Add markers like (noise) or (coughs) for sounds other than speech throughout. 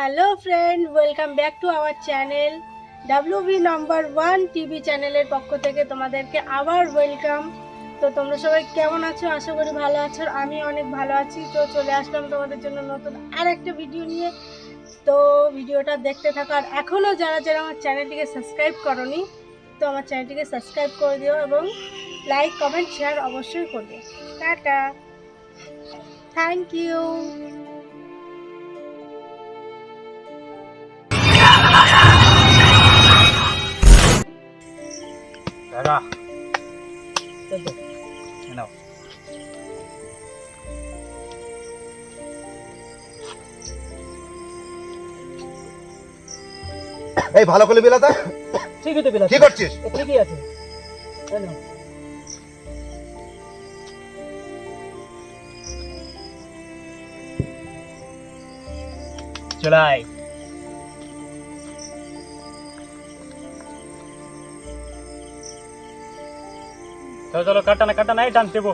Hello friend welcome back to our channel W B number one TV চ্যানেলের পক্ষ থেকে তোমাদেরকে আবার ওয়েলকাম তো তোমরা সবাই কেমন আছো? আশা করি ভালো আছো আমি অনেক ভালো আছি। তো চলে আসলাম তোমাদের জন্য নতুন আর একটা ভিডিও নিয়ে। তো ভিডিওটা দেখতে থাকো। আর এখনও যারা যারা আমার চ্যানেলটিকে সাবস্ক্রাইব করনি, তো আমার চ্যানেলটিকে সাবস্ক্রাইব করে দিও এবং লাইক কমেন্ট শেয়ার অবশ্যই করবে। টাটা। থ্যাংক ইউ দাদা। নাও। এই ভালো করে বিলাতা ঠিকই তো বিলাস কি করছিস? ঠিকই আছে। এই কাটা না কাটা নাই টান দেবো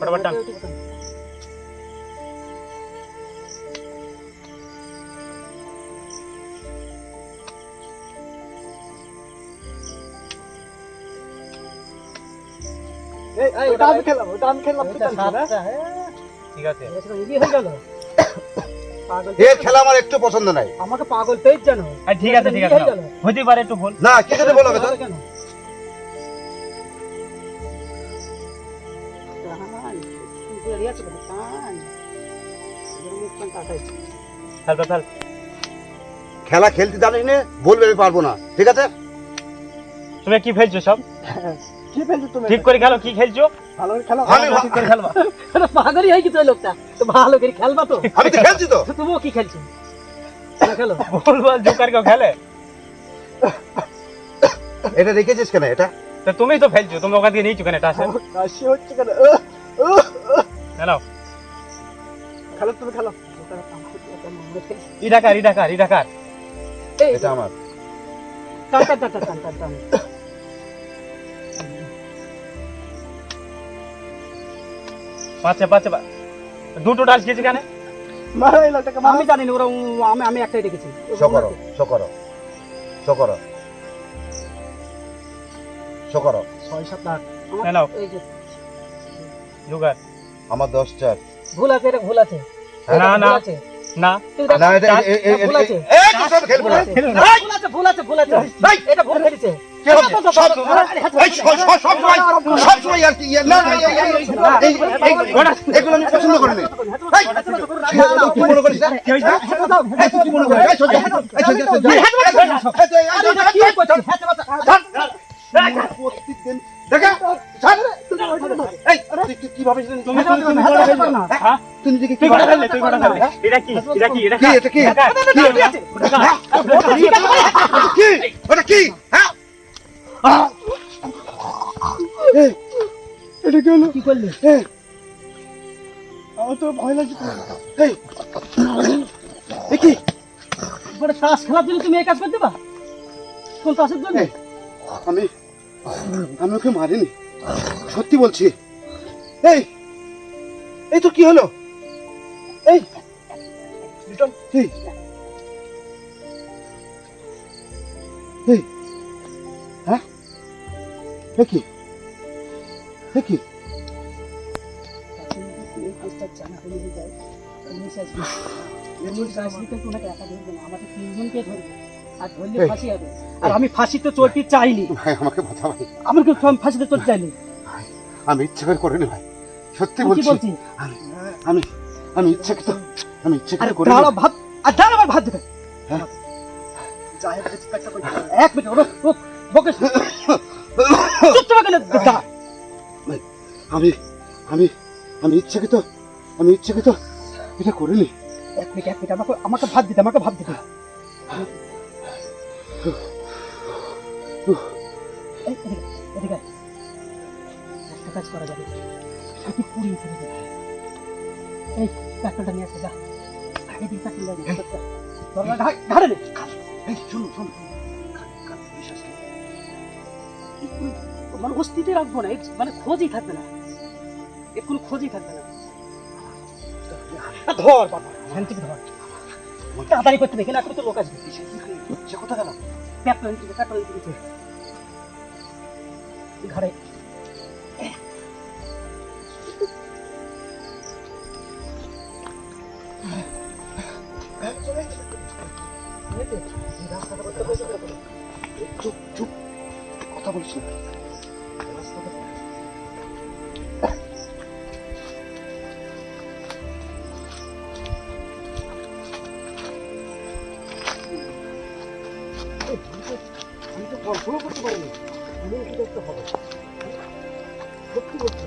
ফটাফট টান ওটা আমি ওটা টানছিস না? ঠিক আছে। ইজি হয়ে গেল। পাগল এর খেলা আমার একটু পছন্দ নাই। আমাকে পাগল পেয়ে জানো? ঠিক আছে ঠিক আছে হয়ে। হতে পারে একটু ভুল। না কি যদি বলো তো খেলা খেলতে জানিস না বলবে আমি পারব না ঠিক আছে তুমি কি খেলছো সব কি ফেলছো তুমি? ঠিক করে খেলো কি খেলছো ভালো করে খেলো। আমি ঠিক করে খেলবা আরে পাগলই হয়ে গেছে লোকটা। তো ভালো করে খেলবা তো। আমি তো খেলছি তো তো তুমিও কি খেলছো? খেলো, খেলো। বল বল জোকার কেউ খেলে এটা রেখেছিস কেন এটা তো তুমি তো ফেলছো তুমি ওখান থেকে নিয়েছো কেন এটা আসে হচ্ছে কেন? আহ। খেলো খেলো তুমি খেলো। ই ডাকার ই ডাকার ই ডাকার এই, এটা আমার টান, টান, টান, টান, টান, টান। পাঁচে পাঁচে দুটো ডাল খেয়েছি কেন। আমি জানি না ওরা আমি আমি একটাই দেখেছি শো করো শো করো শো করো ছয় সাত আট। এই যে জোগাড় আমার দশ চার ভুল আছে এটা ভুল আছে না, না। না এটা ভুল আছে। এই তো খেলব না ভুল আছে। ভুল ভুল এটা ভুল খেলেছে ইয়ে, মনে মনে দেখা কীভাবে তুমি তুমি তুমি করে ফেললে হ্যাঁ তুই নিজেকে কি করে ফেললে তুই করে ফেললে এটা কি এটা কি এটা কি এটা কি কি এটা? কি হ্যাঁ এটা কি হলো কি করলি আমার তো ভয় লাগছে এই, বড় তাস খেলার জন্য তুমি এই কাজ করতে পা কোন তাসের জন্য আমি আমি ওকে মারিনি সত্যি বলছি এই এই তো কি হলো? এই লিটন এই এই হ্যাঁ? কি কি? আমাকে তিনজনকে ধরবে আর ধরলে ফাঁসি হবে আর আমি ফাঁসিতে চলতে চাইনি। ভাই আমাকে বাঁচা ভাই আমার কিন্তু আমি ফাঁসিতে চলতে চাইনি। আমি ইচ্ছা করে করিনি ভাই। সত্যি বলছি? আমি আমি আমি ইচ্ছাকৃত আমি ইচ্ছে করে দাঁড়াও ভাব আর দাঁড়াও আমার ভাত দেবে। এক মিনিট বকে চুপ তোমাকে (coughs) আমি আমি আমি ইচ্ছাকৃত আমি ইচ্ছাকৃত এটা করিনি। এক মিনিট এক মিনিট আমাকে আমাকে ভাত দিতে আমাকে ভাত দিতে। এদিকে, এদিকে। একটা কাজ করা যাবে। এটি পুড়িয়ে ফেলে দেবে। এই পেট্রোলটা নিয়ে আসবে যা। আগে দিন পেট্রোল লাগে দরজা নে এই, শোনো শোনো। মানে রাখব না মানে খোঁজই থাকবে না। এর খোঁজই থাকবে না। ধর, বাবা। হ্যান্ড থেকে ধর। তাড়াতাড়ি করতে দেখে না এখন তো লোক আসবে। সে কোথা গেল। পেট্রোল দিতে পেট্রোল এমন কিছু একটা হবে সত্যি বলছি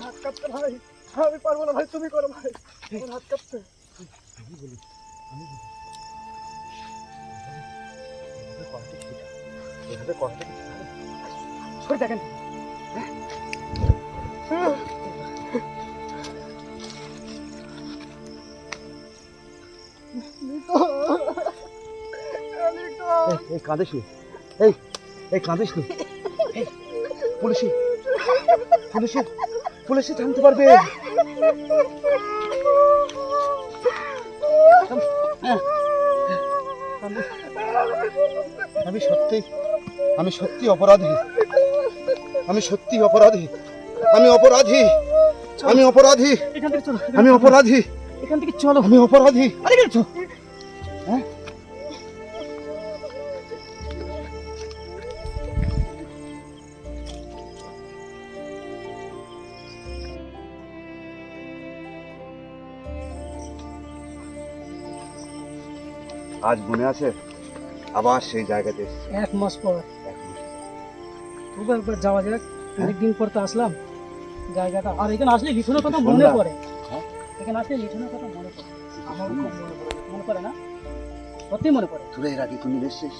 হাত কাঁপতে ভাই আমি পারব না ভাই, তুমি করো ভাই। আমার হাত। সরে, দেখেন। এই কাঁদিস নি। এই এই, কাঁদিস নি। পুলিশে। পুলিশে পুলিশে জানতে পারবে। আমি- সত্যি আমি সত্যি অপরাধী। আমি সত্যি অপরাধী। আমি অপরাধী। আমি অপরাধী। চলো। আমি অপরাধী। এখান থেকে চলো। আমি অপরাধী। আরে গেছো আজ মনে আছে? আবার সেই জায়গাতে এসেছি। এক মাস পর। তবু একবার যাওয়া যাক। অনেকদিন পর তো আসলাম। জায়গাটা আর এখানে আসলে লিখনের কথা মনে পড়ে। হ্যাঁ? এখানে আসলে লিখনের কথা মনে পড়ে। আমার খুব মনে পড়ে। মনে পড়ে না? সত্যি মনে পড়ে। তোরা এর আগে কোনদিন এসছিস?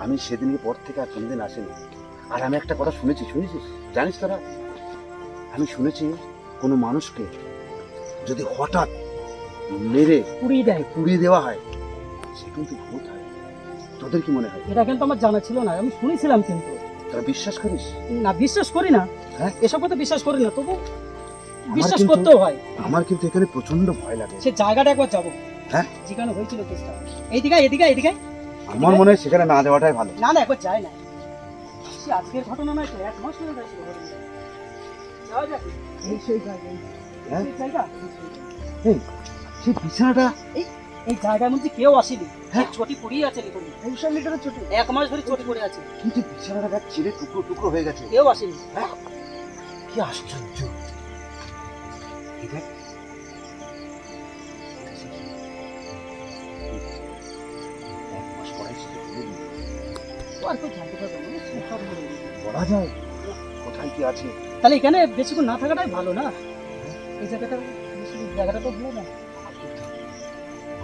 আমি সেদিনের পর থেকে আর কোনদিন আসিনি। আর আমি একটা কথা শুনেছি শুনেছিস? জানিস তোরা? আমি শুনেছি কোনো মানুষকে যদি হঠাৎ মেরে পুড়িয়ে দেয়। পুড়িয়ে দেওয়া হয় সে কিন্তু ভূত হয় তোদের কি মনে হয়? এটা কিন্তু আমার জানা ছিল না আমি শুনেছিলাম কিন্তু। তোরা বিশ্বাস করিস? না বিশ্বাস করি না। হ্যাঁ? এসব কথা বিশ্বাস করি না তবু বিশ্বাস করতেও হয়। আমার কিন্তু এখানে প্রচণ্ড ভয় লাগে। সে জায়গাটা একবার যাব। হ্যাঁ? যেখানে হয়েছিল কেসটা। এইদিকে এদিকে এদিকে আমার মনে হয় সেখানে না যাওয়াটাই ভালো। না না একবার যায় না। সে আজকের ঘটনা নয় তো এক মাস হয়ে গেছে। যাওয়া যাক। এই সেই জায়গা। হ্যাঁ? সেই জায়গা। সেই বিছানাটা এই জায়গার মধ্যে কেউ আসেনি। হ্যাঁ? চটি আছে লিটারের চটি? এক মাস ধরে চটি পড়ে আছে। কিন্তু বিছানাটা দেখ ছিঁড়ে টুকরো টুকরো হয়ে গেছে। কেউ আসেনি। কি আশ্চর্য। দেখ। এক মাস পরে সেটা খুলে দিল। তো আর কেউ জানতে পারবে না সে সব বলে দিল। বলা যায় কোথায় কি আছে? তাহলে এখানে বেশিক্ষণ না থাকাটাই ভালো না? এই জায়গাটা জায়গাটা তো ভালো না।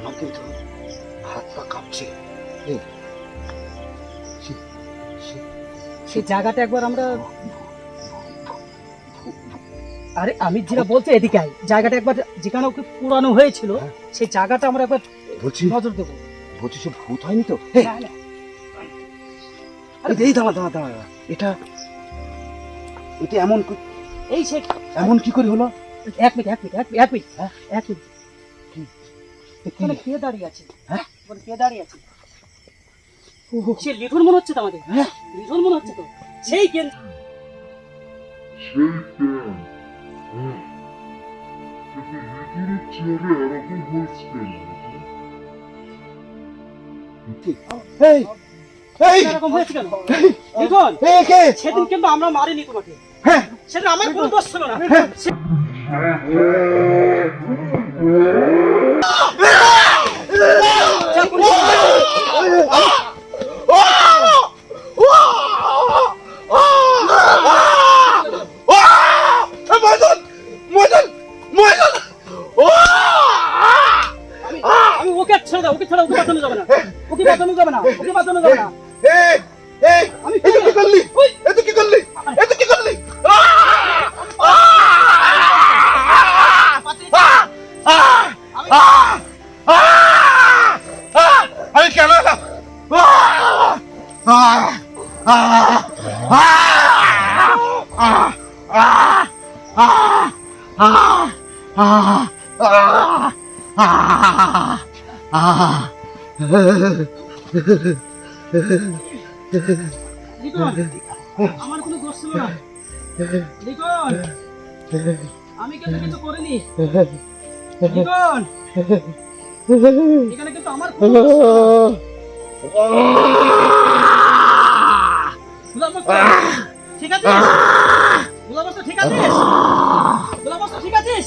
আমার কিন্তু হাত পা কাঁপছে সে- সেই জায়গাটা একবার আমরা আরে আমি যেটা বলছি এদিকে আয়। জায়গাটা একবার যেখানে ওকে পুরানো হয়েছিল হ্যাঁ। সেই জায়গাটা আমরা একবার বলছি। নজর দেবো। বলছি সে ভূত হয়নি তো? এই, না, না, আরে এই দাঁড়া দাঁড়া দাঁড়া। এটা এটা এমন এই সে এমন কি করে হলো? এক মিনিট এক মিনিট এক মিনিট এক মিনিট হ্যাঁ। এক মিনিট। কি? এখানে কে দাঁড়িয়ে আছে হ্যাঁ? কে দাঁড়িয়ে আছে সে লিঠুন মনে হচ্ছে তো আমাদের হ্যাঁ। লিঠুন মনে হচ্ছে তো সেই কেন এই এই এরকম হয়েছে কেন লিঠুন সেদিন কিন্তু আমরা মারিনি তোমাকে হ্যাঁ সেটা আমার কোনো দোষ ছিল না সে- দাদা ওকে ছাড়া ওকে বাঁচানো যাবে না ওকে বাঁচানো যাবে না ওকে বাঁচানো যাবে না আমি কি করলি এত কি করলি এত কি করলি আমি কেন এলাম Ah! আমার ঠিক আছে? ঠিক আছে? ঠিক আছিস?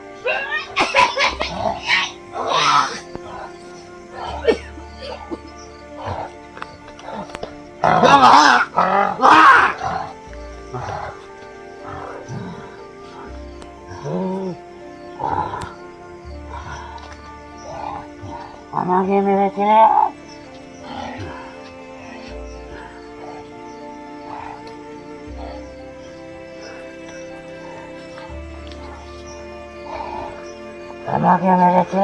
আমাকে মেরেছে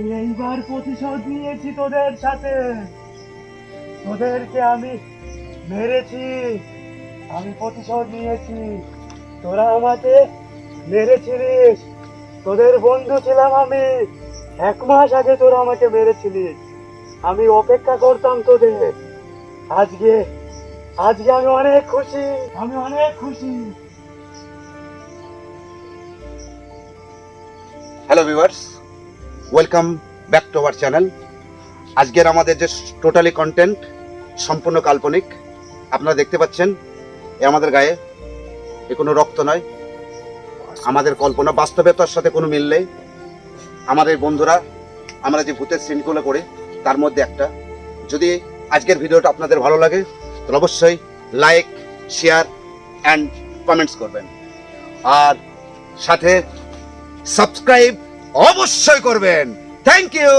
আমি এইবার প্রতিশোধ নিয়েছি তোদের সাথে। তোদেরকে আমি মেরেছি। আমি প্রতিশোধ নিয়েছি। তোরা আমাকে মেরেছিলিস। তোদের বন্ধু ছিলাম আমি। এক মাস আগে তোরা আমাকে মেরেছিলিস। আমি অপেক্ষা করতাম তোদের। আজকে আজকে আমি অনেক খুশি। আমি অনেক খুশি। Hello viewers welcome back to our channel আজকের আমাদের যে টোটালি কন্টেন্ট সম্পূর্ণ কাল্পনিক, আপনারা দেখতে পাচ্ছেন, এ আমাদের গায়ে এ কোনো রক্ত নয়। আমাদের কল্পনা বাস্তবতার সাথে কোনো মিল নেই। আমাদের বন্ধুরা, আমরা যে ভূতের সিনগুলো করি, তার মধ্যে একটা। যদি আজকের ভিডিওটা আপনাদের ভালো লাগে, তাহলে অবশ্যই লাইক শেয়ার অ্যান্ড কমেন্টস করবেন। আর সাথে সাবস্ক্রাইব অবশ্যই করবেন। Thank you